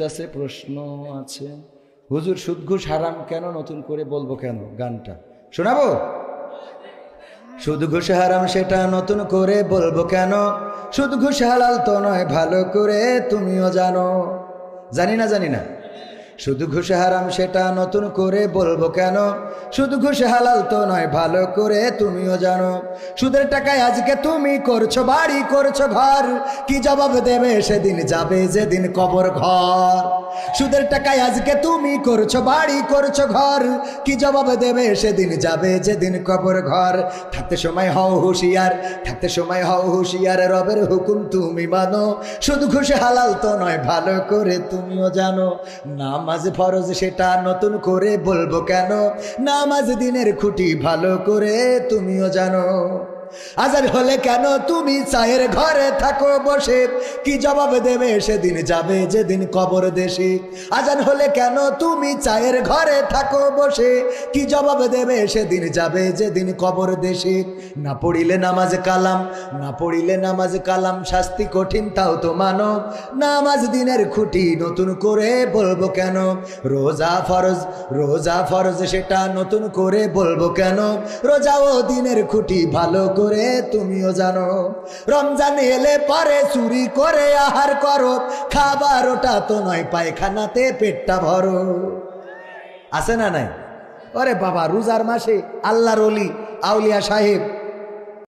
আছে প্রশ্ন আছে। হুজুর সুদ ঘুষ হারাম কেন? নতুন করে বলব কেন গানটা? শোনাবো? সুদঘুষ হারাম সেটা নতুন করে বলব কেন? সুদ ঘুষ হালাল তো নয়, ভালো করে তুমিও জানো। জানি না জানি না। শুধু ঘুষ হারাম সেটা নতুন করে বলব কেন? শুধু ঘুষ হালাল তো নয়, ভালো করে তুমিও জানো। সুদের টাকায় আজকে তুমি করছ বাড়ি, করছ ঘর। কি জবাব দেবে সেদিন যাবে যেদিন কবর ঘর। সুদের টাকায় আজকে তুমি করছ বাড়ি, করছ ঘর। কি জবাব দেবে সেদিন যাবে যেদিন কবর ঘর। থাকতে সময় হও হুঁশিয়ার, থাকতে সময় হও হুঁশিয়ার, রবের হুকুম তুমি মানো। শুধু খুশি হালাল তো নয়, ভালো করে তুমিও জানো। নামাজ ফরজ সেটা নতুন করে বলব কেন? নামাজ দিনের খুঁটি ভালো করে তুমিও জানো। আজার হলে কেন তুমি চায়ের ঘরে থাকো বসে? কি জবাব দেবে সেদিন যাবে যেদিন কবর দেশে? আজান হলে কেন তুমি চায়ের ঘরে থাকো বসে? কি জবাব দেবে সেদিন যাবে যেদিন কবর দেশে? না পড়িলে নামাজ কালাম, না পড়িলে নামাজ কালাম, শাস্তি কঠিন তাও তো মানো নামাজ দিনের খুঁটি নতুন করে বলব কেন? রোজা ফরজ রোজা ফরজ সেটা নতুন করে বলব কেন? রোজা ও দিনের খুঁটি ভালো করে তুমিও জানো, রমজান এলে পরে চুরি করে আহার করো খাবার ওটা তো নয়, পায়খানাতে পেটটা ভরো। আছে না নাই? ওরে বাবা, রোজার মাসে আল্লাহর অলি আউলিয়া সাহেব